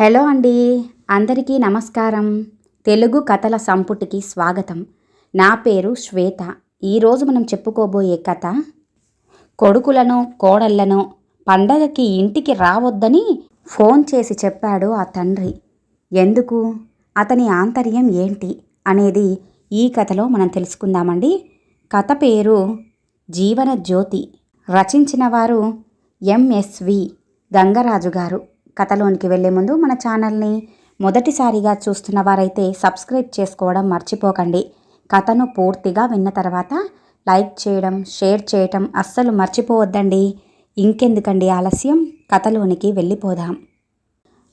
Hello అండి. అందరికీ నమస్కారం. తెలుగు కథల సంపుటికి స్వాగతం. నా పేరు శ్వేత. ఈరోజు మనం చెప్పుకోబోయే కథ కొడుకులను కోడళ్ళను పండగకి ఇంటికి రావద్దని ఫోన్ చేసి చెప్పాడు ఆ తండ్రి. ఎందుకు? అతని ఆంతర్యం ఏంటి? అనేది ఈ కథలో మనం తెలుసుకుందామండి. కథ పేరు జీవన జ్యోతి రచించిన వారు ఎంఎస్వి గంగరాజు గారు కథలోనికి వెళ్ళే ముందు మన ఛానల్ని మొదటిసారిగా చూస్తున్న వారైతే సబ్స్క్రైబ్ చేసుకోవడం మర్చిపోకండి. కథను పూర్తిగా విన్న తర్వాత లైక్ చేయడం షేర్ చేయటం అస్సలు మర్చిపోవద్దండి. ఇంకెందుకండి ఆలస్యం? కథలోనికి వెళ్ళిపోదాం.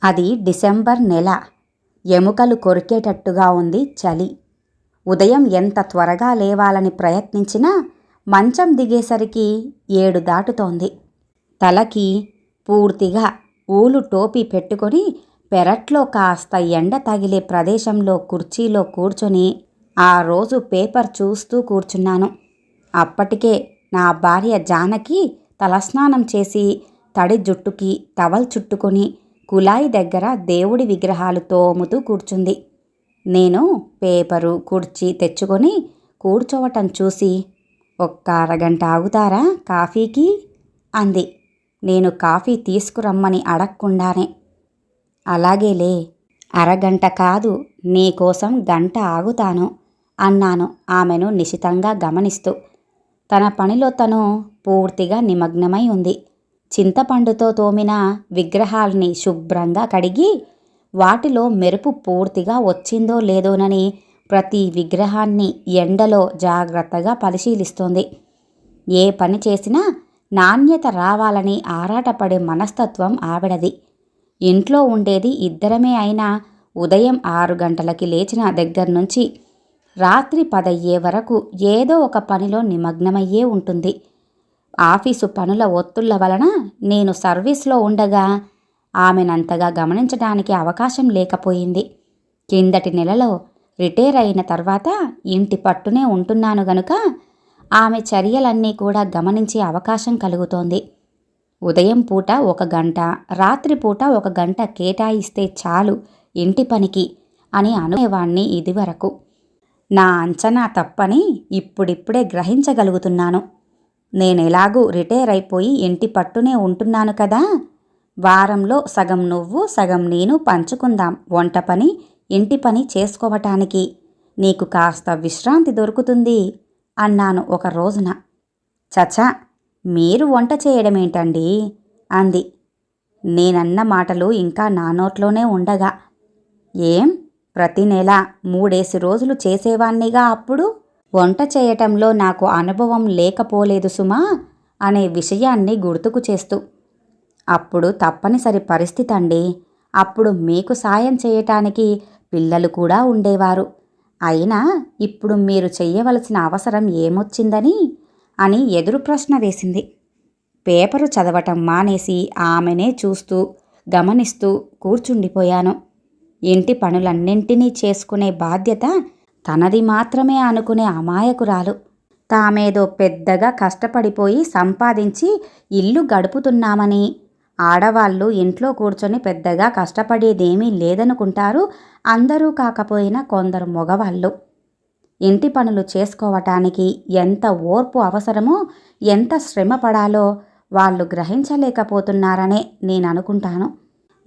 అది డిసెంబర్ నెల. ఎముకలు కొరికేటట్టుగా ఉంది చలి. ఉదయం ఎంత త్వరగా లేవాలని ప్రయత్నించినా మంచం దిగేసరికి ఏడు దాటుతోంది. తలకి పూర్తిగా ఊలు టోపీ పెట్టుకొని పెరట్లో కాస్త ఎండ తగిలే ప్రదేశంలో కుర్చీలో కూర్చొని ఆ రోజు పేపర్ చూస్తూ కూర్చున్నాను. అప్పటికే నా భార్య జానకి తలస్నానం చేసి తడి జుట్టుకి టవల్ చుట్టుకొని కులాయి దగ్గర దేవుడి విగ్రహాలు తోముతూ కూర్చుంది. నేను పేపరు కుర్చీ తెచ్చుకొని కూర్చోవటం చూసి ఒక్క అరగంట ఆగుతారా కాఫీకి? అంది. నేను కాఫీ తీసుకురమ్మని అడగకుండానే అలాగేలే అరగంట కాదు నీకోసం గంట ఆగుతాను అన్నాను ఆమెను నిశితంగా గమనిస్తూ. తన పనిలో తను పూర్తిగా నిమగ్నమై ఉంది. చింతపండుతో తోమిన విగ్రహాల్ని శుభ్రంగా కడిగి వాటిలో మెరుపు పూర్తిగా వచ్చిందో లేదోనని ప్రతి విగ్రహాన్ని ఎండలో జాగ్రత్తగా పరిశీలిస్తోంది. ఏ పని చేసినా నాణ్యత రావాలని ఆరాటపడే మనస్తత్వం ఆవిడది. ఇంట్లో ఉండేది ఇద్దరమే అయినా ఉదయం ఆరు గంటలకి లేచిన దగ్గర నుంచి రాత్రి పదయ్యే వరకు ఏదో ఒక పనిలో నిమగ్నమయ్యే ఉంటుంది. ఆఫీసు పనుల ఒత్తుళ్ళ వలన నేను సర్వీస్లో ఉండగా ఆమెనంతగా గమనించడానికి అవకాశం లేకపోయింది. కిందటి నెలలో రిటైర్ అయిన తర్వాత ఇంటి పట్టునే ఉంటున్నాను గనుక ఆమె చర్యలన్నీ కూడా గమనించే అవకాశం కలుగుతోంది. ఉదయం పూట ఒక గంట రాత్రిపూట ఒక గంట కేటాయిస్తే చాలు ఇంటి పనికి అని అనుకునేవాణ్ణి ఇదివరకు. నా అంచనా తప్పని ఇప్పుడిప్పుడే గ్రహించగలుగుతున్నాను. నేనెలాగూ రిటైర్ అయిపోయి ఇంటి పట్టునే ఉంటున్నాను కదా. వారంలో సగం నువ్వు సగం నేను పంచుకుందాం వంట పని ఇంటి పని చేసుకోవటానికి. నీకు కాస్త విశ్రాంతి దొరుకుతుంది. అన్నాను ఒక రోజున. చచా మీరు వంట చేయడమేంటండి? అంది. నేనన్న మాటలు ఇంకా నా నోట్లోనే ఉండగా ఏం? ప్రతి నెల మూడేసి రోజులు చేసేవాణ్ణిగా అప్పుడు? వంట చేయటంలో నాకు అనుభవం లేకపోలేదు సుమా అనే విషయాన్ని గుర్తుకు చేస్తూ అప్పుడు తప్పనిసరి పరిస్థితి అండి అప్పుడు మీకు సాయం చేయటానికి పిల్లలు కూడా ఉండేవారు. అయినా ఇప్పుడు మీరు చెయ్యవలసిన అవసరం ఏమొచ్చిందని అని ఎదురు ప్రశ్న వేసింది. పేపరు చదవటం మానేసి ఆమెనే చూస్తూ గమనిస్తూ కూర్చుండిపోయాను. ఇంటి పనులన్నింటినీ చేసుకునే బాధ్యత తనది మాత్రమే అనుకునే అమాయకురాలు. తామేదో పెద్దగా కష్టపడిపోయి సంపాదించి ఇల్లు గడుపుతున్నామని ఆడవాళ్ళు ఇంట్లో కూర్చొని పెద్దగా కష్టపడేదేమీ లేదనుకుంటారు. అందరూ కాకపోయినా కొందరు మగవాళ్ళు. ఇంటి పనులు చేసుకోవటానికి ఎంత ఓర్పు అవసరమో ఎంత శ్రమ పడాలో వాళ్ళు గ్రహించలేకపోతున్నారనే నేను అనుకుంటాను.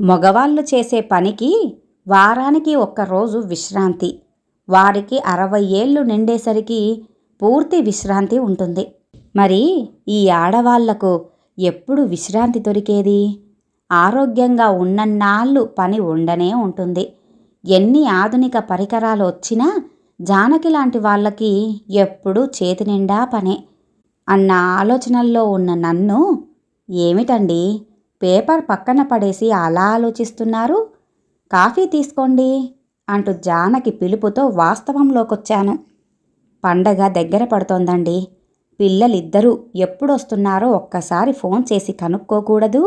మగవాళ్ళు చేసే పనికి వారానికి ఒక్కరోజు విశ్రాంతి. వారికి అరవై ఏళ్ళు నిండేసరికి పూర్తి విశ్రాంతి ఉంటుంది. మరి ఈ ఆడవాళ్ళకు ఎప్పుడు విశ్రాంతి దొరికేది? ఆరోగ్యంగా ఉన్నన్నాళ్ళు పని ఉండనే ఉంటుంది. ఎన్ని ఆధునిక పరికరాలు వచ్చినా జానకి లాంటి వాళ్ళకి ఎప్పుడూ చేతి నిండా పనే. అన్న ఆలోచనల్లో ఉన్న నన్ను ఏమిటండి? పేపర్ పక్కన పడేసి అలా ఆలోచిస్తున్నారు? కాఫీ తీసుకోండి అంటూ జానకి పిలుపుతో వాస్తవంలోకొచ్చాను. పండగ దగ్గర పడుతోందండి. పిల్లలిద్దరూ ఎప్పుడొస్తున్నారో ఒక్కసారి ఫోన్ చేసి కనుక్కోకూడదు?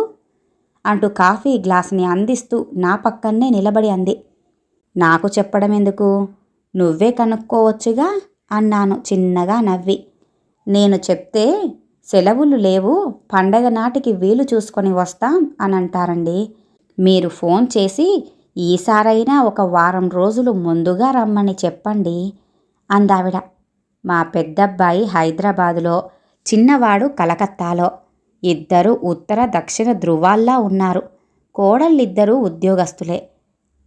అంటూ కాఫీ గ్లాస్ని అందిస్తూ నా పక్కన్నే నిలబడి అంది. నాకు చెప్పడం ఎందుకు నువ్వే కనుక్కోవచ్చుగా? అన్నాను చిన్నగా నవ్వి. నేను చెప్తే సెలవులు లేవు పండగ నాటికి వీలు చూసుకొని వస్తాం అని అంటారండి మీరు ఫోన్ చేసి ఈసారైనా ఒక వారం రోజులు ముందుగా రమ్మని చెప్పండి అందావిడ. మా పెద్దబ్బాయి హైదరాబాదులో చిన్నవాడు కలకత్తాలో. ఇద్దరు ఉత్తర దక్షిణ ధృవాల్లా ఉన్నారు. కోడళ్ళిద్దరూ ఉద్యోగస్తులే.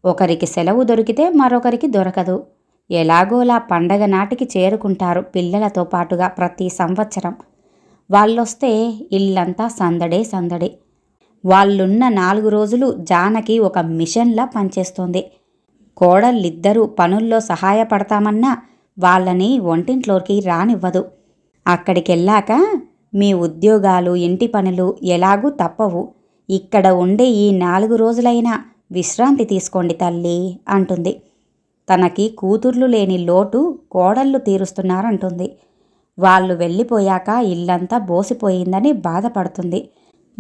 ఒకరికి సెలవు దొరికితే మరొకరికి దొరకదు. ఎలాగోలా పండగ నాటికి చేరుకుంటారు పిల్లలతో పాటుగా ప్రతి సంవత్సరం. వాళ్ళొస్తే ఇల్లంతా సందడే సందడి. వాళ్ళున్న నాలుగు రోజులు జానకి ఒక మిషన్లా పనిచేస్తోంది. కోడళ్ళిద్దరూ పనుల్లో సహాయపడతామన్నా వాళ్ళని వంటింట్లోకి రానివ్వదు. అక్కడికెళ్ళాక మీ ఉద్యోగాలు ఇంటి పనులు ఎలాగూ తప్పవు. ఇక్కడ ఉండే ఈ నాలుగు రోజులైనా విశ్రాంతి తీసుకోండి తల్లి అంటుంది. తనకి కూతుర్లు లేని లోటు కోడళ్ళు తీరుస్తున్నారంటుంది. వాళ్ళు వెళ్ళిపోయాక ఇల్లంతా బోసిపోయిందని బాధపడుతుంది.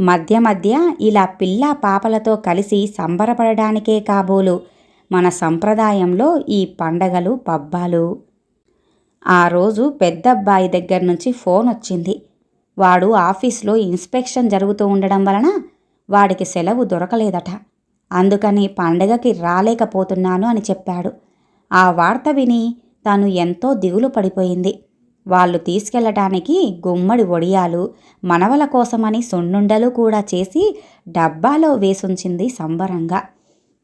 మధ్య మధ్య ఇలా పిల్ల పాపలతో కలిసి సంబరపడడానికే కాబోలు. మన సంప్రదాయంలో ఈ పండగలు పబ్బాలు ఆ రోజు పెద్దబ్బాయి దగ్గర నుంచి ఫోన్ వచ్చింది. వాడు ఆఫీస్లో ఇన్స్పెక్షన్ జరుగుతూ ఉండడం వలన వాడికి సెలవు దొరకలేదట. అందుకని పండగకి రాలేకపోతున్నాను అని చెప్పాడు. ఆ వార్త విని తాను ఎంతో దిగులు పడిపోయింది. వాళ్ళు తీసుకెళ్ళటానికి గుమ్మడి ఒడియాలు మనవల కోసమని సున్నుండలు కూడా చేసి డబ్బాలో వేసుంచింది సంబరంగా.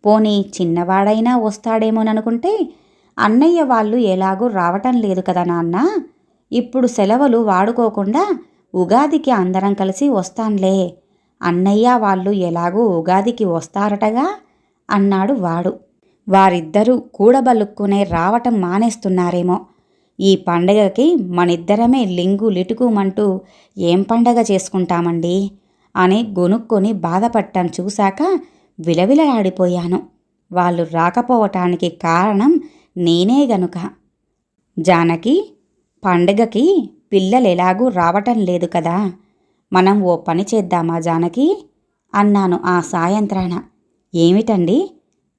పోనీ చిన్నవాడైనా వస్తాడేమోననుకుంటే అన్నయ్య వాళ్ళు ఎలాగూ రావటం లేదు కదా నాన్న. ఇప్పుడు సెలవులు వాడుకోకుండా ఉగాదికి అందరం కలిసి వస్తాన్లే. అన్నయ్య వాళ్ళు ఎలాగూ ఉగాదికి వస్తారటగా? అన్నాడు వాడు. వారిద్దరూ కూడబలుక్కునే రావటం మానేస్తున్నారేమో. ఈ పండగకి మనిద్దరమే లింగు లిటుకుమంటూ ఏం పండగ చేసుకుంటామండి? అని గొనుక్కొని బాధపడటం చూశాక విలవిలలాడిపోయాను. వాళ్ళు రాకపోవటానికి కారణం నేనే గనుక. జానకి పండగకి పిల్లలెలాగూ రావటం లేదు కదా. మనం ఓ పని చేద్దామా జానకి? అన్నాను ఆ సాయంత్రాన. ఏమిటండి?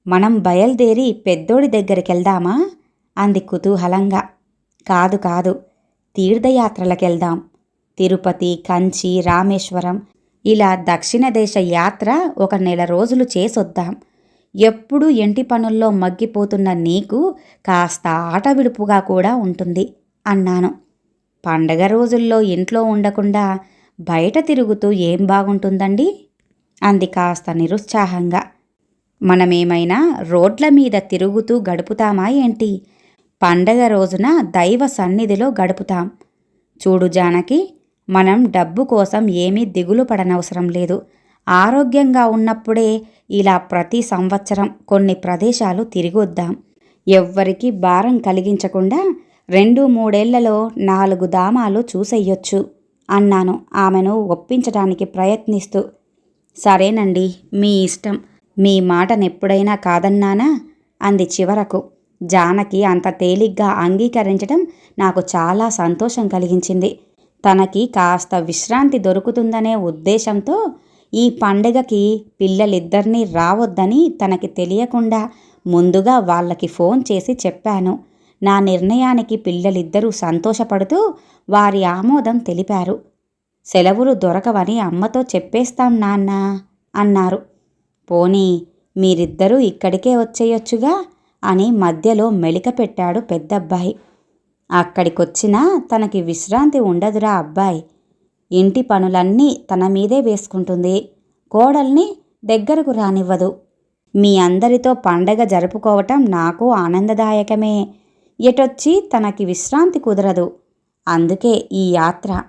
మనం బయలుదేరి పెద్దోడి దగ్గరికెళ్దామా? అంది కుతూహలంగా. కాదు కాదు. తీర్థయాత్రలకెళ్దాం. తిరుపతి కంచి రామేశ్వరం. ఇలా దక్షిణ దేశ యాత్ర ఒక నెల రోజులు చేసొద్దాం. ఎప్పుడూ ఇంటి పనుల్లో మగ్గిపోతున్న నీకు కాస్త ఆట విడుపుగా కూడా ఉంటుంది అన్నాను. పండగ రోజుల్లో ఇంట్లో ఉండకుండా బయట తిరుగుతూ ఏం బాగుంటుందండి? అంది కాస్త నిరుత్సాహంగా. మనమేమైనా రోడ్ల మీద తిరుగుతూ గడుపుతామా ఏంటి? పండగ రోజున దైవ సన్నిధిలో గడుపుతాం. చూడు జానకి మనం డబ్బు కోసం ఏమీ దిగులు పడనవసరం లేదు. ఆరోగ్యంగా ఉన్నప్పుడే ఇలా ప్రతి సంవత్సరం కొన్ని ప్రదేశాలు తిరిగొద్దాం. ఎవ్వరికీ భారం కలిగించకుండా రెండు మూడేళ్ళలో నాలుగు దామాలు చూసెయ్యొచ్చు అన్నాను ఆమెను ఒప్పించడానికి ప్రయత్నిస్తూ. సరేనండి మీ ఇష్టం. మీ మాటనెప్పుడైనా కాదన్నానా? అంది చివరకు. జానకి అంత తేలిగ్గా అంగీకరించడం నాకు చాలా సంతోషం కలిగించింది. తనకి కాస్త విశ్రాంతి దొరుకుతుందనే ఉద్దేశంతో ఈ పండుగకి పిల్లలిద్దరినీ రావద్దని తనకి తెలియకుండా ముందుగా వాళ్ళకి ఫోన్ చేసి చెప్పాను. నా నిర్ణయానికి పిల్లలిద్దరూ సంతోషపడుతూ వారి ఆమోదం తెలిపారు. సెలవులు దొరకవని అమ్మతో చెప్పేస్తాం నాన్న అన్నారు. పోనీ మీరిద్దరూ ఇక్కడికే వచ్చేయొచ్చుగా అని మధ్యలో మెలిక పెట్టాడు పెద్దబ్బాయి. అక్కడికొచ్చినా తనకి విశ్రాంతి ఉండదురా అబ్బాయి. ఇంటి పనులన్నీ తన మీదే వేసుకుంటుంది. కోడల్ని దగ్గరకు రానివ్వదు. మీ అందరితో పండగ జరుపుకోవటం నాకు ఆనందదాయకమే. ఎటొచ్చి తనకి విశ్రాంతి కుదరదు. అందుకే ఈ యాత్ర.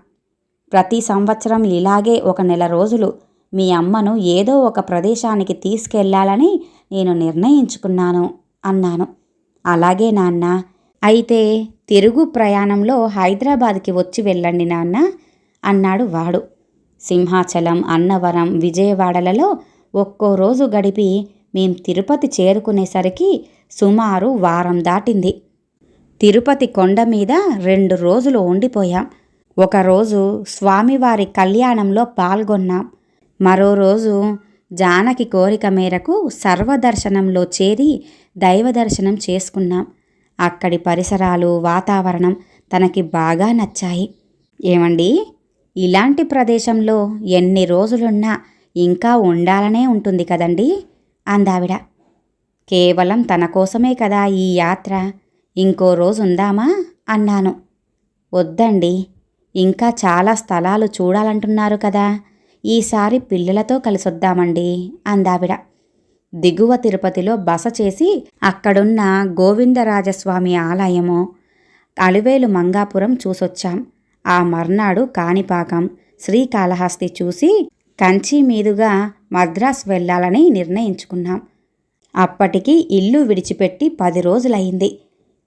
ప్రతి సంవత్సరం ఇలాగే ఒక నెల రోజులు మీ అమ్మను ఏదో ఒక ప్రదేశానికి తీసుకెళ్ళాలని నేను నిర్ణయించుకున్నాను అన్నాను. అలాగే నాన్న. అయితే తిరుగు ప్రయాణంలో హైదరాబాద్కి వచ్చి వెళ్ళండి నాన్న. అన్నాడు వాడు. సింహాచలం అన్నవరం విజయవాడలలో ఒక్కో రోజు గడిపి మేం తిరుపతి చేరుకునేసరికి సుమారు వారం దాటింది. తిరుపతి కొండ మీద రెండు రోజులు ఉండిపోయాం. ఒకరోజు స్వామివారి కళ్యాణంలో పాల్గొన్నాం. మరో రోజు జానకి కోరిక మేరకు సర్వదర్శనంలో చేరి దైవదర్శనం చేసుకున్నాం. అక్కడి పరిసరాలు వాతావరణం తనకి బాగా నచ్చాయి. ఏమండి? ఇలాంటి ప్రదేశంలో ఎన్ని రోజులున్నా ఇంకా ఉండాలనే ఉంటుంది కదండి? అందావిడ. కేవలం తన కోసమే కదా ఈ యాత్ర. ఇంకో రోజు ఉందామా? అన్నాను. వద్దండి. ఇంకా చాలా స్థలాలు చూడాలంటున్నారు కదా. ఈసారి పిల్లలతో కలిసొద్దామండి అందావిడ. దిగువ తిరుపతిలో బస చేసి అక్కడున్న గోవిందరాజస్వామి ఆలయము అలివేలు మంగాపురం చూసొచ్చాం. ఆ మర్నాడు కాణిపాకం శ్రీకాళహస్తి చూసి కంచి మీదుగా మద్రాస్ వెళ్ళాలని నిర్ణయించుకున్నాం. అప్పటికి ఇల్లు విడిచిపెట్టి పది రోజులైంది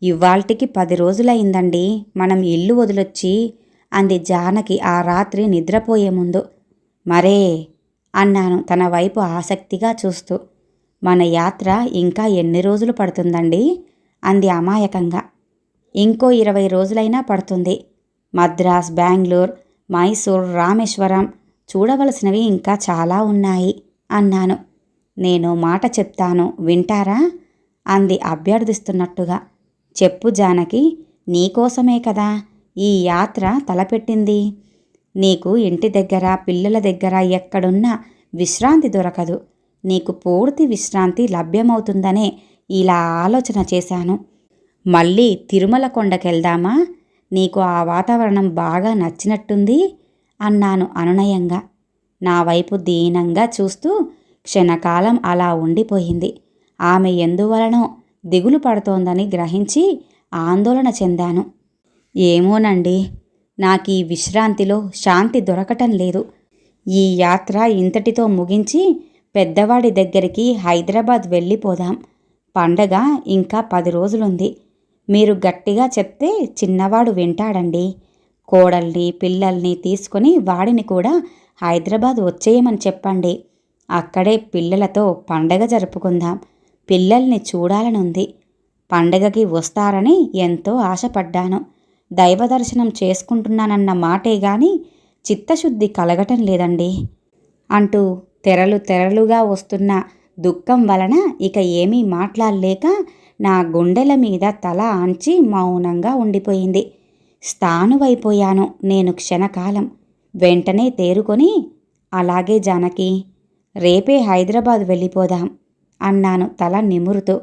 ఇవాల్టికి పది రోజులైందండి మనం ఇల్లు వదిలొచ్చి అంది జానకి ఆ రాత్రి నిద్రపోయే ముందు. మరే అన్నాను తన వైపు ఆసక్తిగా చూస్తూ. మన యాత్ర ఇంకా ఎన్ని రోజులు పడుతుందండి? అంది అమాయకంగా. ఇంకో ఇరవై రోజులైనా పడుతుంది. మద్రాస్ బెంగళూరు మైసూర్ రామేశ్వరం చూడవలసినవి ఇంకా చాలా ఉన్నాయి అన్నాను. నేను మాట చెప్తాను వింటారా? అంది అభ్యర్థిస్తున్నట్టుగా. చెప్పు జానకి నీకోసమే కదా ఈ యాత్ర తలపెట్టింది? నీకు ఇంటి దగ్గర పిల్లల దగ్గర ఎక్కడున్నా విశ్రాంతి దొరకదు. నీకు పూర్తి విశ్రాంతి లభ్యమవుతుందనే ఇలా ఆలోచన చేశాను. మళ్ళీ తిరుమల కొండకెళ్దామా? నీకు ఆ వాతావరణం బాగా నచ్చినట్టుంది? అన్నాను అనునయంగా. నా వైపు దీనంగా చూస్తూ క్షణకాలం అలా ఉండిపోయింది. ఆమె ఎందువలనో దిగులు పడుతోందని గ్రహించి ఆందోళన చెందాను. ఏమోనండి నాకు ఈ విశ్రాంతిలో శాంతి దొరకటం లేదు. ఈ యాత్ర ఇంతటితో ముగించి పెద్దవాడి దగ్గరికి హైదరాబాద్ వెళ్ళిపోదాం. పండగ ఇంకా పది రోజులుంది. మీరు గట్టిగా చెప్తే చిన్నవాడు వింటాడండి. కోడల్ని పిల్లల్ని తీసుకొని వాడిని కూడా హైదరాబాద్ వచ్చేయమని చెప్పండి. అక్కడే పిల్లలతో పండగ జరుపుకుందాం. పిల్లల్ని చూడాలనుంది. పండగకి వస్తారని ఎంతో ఆశపడ్డాను. దైవ దర్శనం చేసుకుంటున్నానన్న మాటే గాని చిత్తశుద్ధి కలగటం లేదండి. అంటూ తెరలు తెరలుగా వస్తున్న దుఃఖం వలన ఇక ఏమీ మాట్లాడలేక నా గుండెల మీద తల ఆంచి మౌనంగా ఉండిపోయింది. స్థానువైపోయాను నేను క్షణకాలం. వెంటనే తేరుకొని అలాగే జానకి రేపే హైదరాబాద్ వెళ్ళిపోదాం అన్నాను తల నిమురుతూ.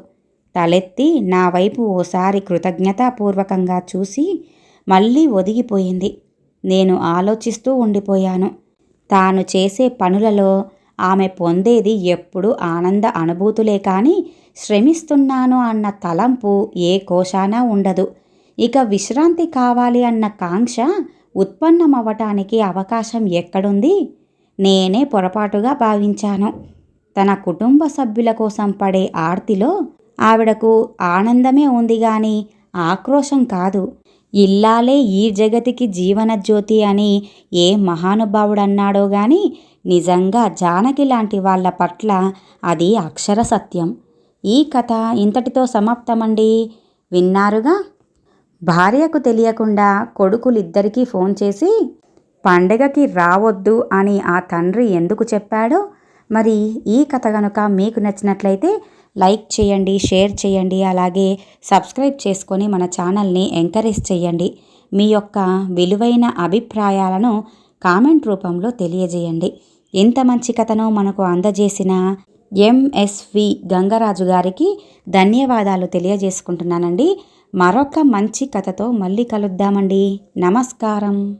తలెత్తి నా వైపు ఓసారి కృతజ్ఞతాపూర్వకంగా చూసి మళ్ళీ ఒదిగిపోయింది. నేను ఆలోచిస్తూ ఉండిపోయాను. తాను చేసే పనులలో ఆమె పొందేది ఎప్పుడు ఆనంద అనుభూతులే కానీ శ్రమిస్తున్నాను అన్న తలంపు ఏ కోశానా ఉండదు. ఇక విశ్రాంతి కావాలి అన్న కాంక్ష ఉత్పన్నమవ్వటానికి అవకాశం ఎక్కడుంది? నేనే పొరపాటుగా భావించాను. తన కుటుంబ సభ్యుల కోసం పడే ఆర్తిలో ఆవిడకు ఆనందమే ఉంది గాని ఆక్రోశం కాదు. ఇల్లాలే ఈ జగతికి జీవనజ్యోతి అని ఏ మహానుభావుడన్నాడో గాని నిజంగా జానకి లాంటి వాళ్ళ పట్ల అది అక్షర సత్యం. ఈ కథ ఇంతటితో సమాప్తమండి. విన్నారుగా? భార్యకు తెలియకుండా కొడుకులిద్దరికీ ఫోన్ చేసి పండగకి రావద్దు అని ఆ తండ్రి ఎందుకు చెప్పాడో మరి ఈ కథ కనుక మీకు నచ్చినట్లయితే లైక్ చేయండి షేర్ చేయండి అలాగే సబ్స్క్రైబ్ చేసుకొని మన ఛానల్ని ఎంకరేజ్ చేయండి. మీ యొక్క విలువైన అభిప్రాయాలను కామెంట్ రూపంలో తెలియజేయండి. ఇంత మంచి కథను మనకు అందజేసిన ఎంఎస్వి గంగరాజు గారికి ధన్యవాదాలు తెలియజేసుకుంటున్నానండి. మరొక మంచి కథతో మళ్ళీ కలుద్దామండి. నమస్కారం.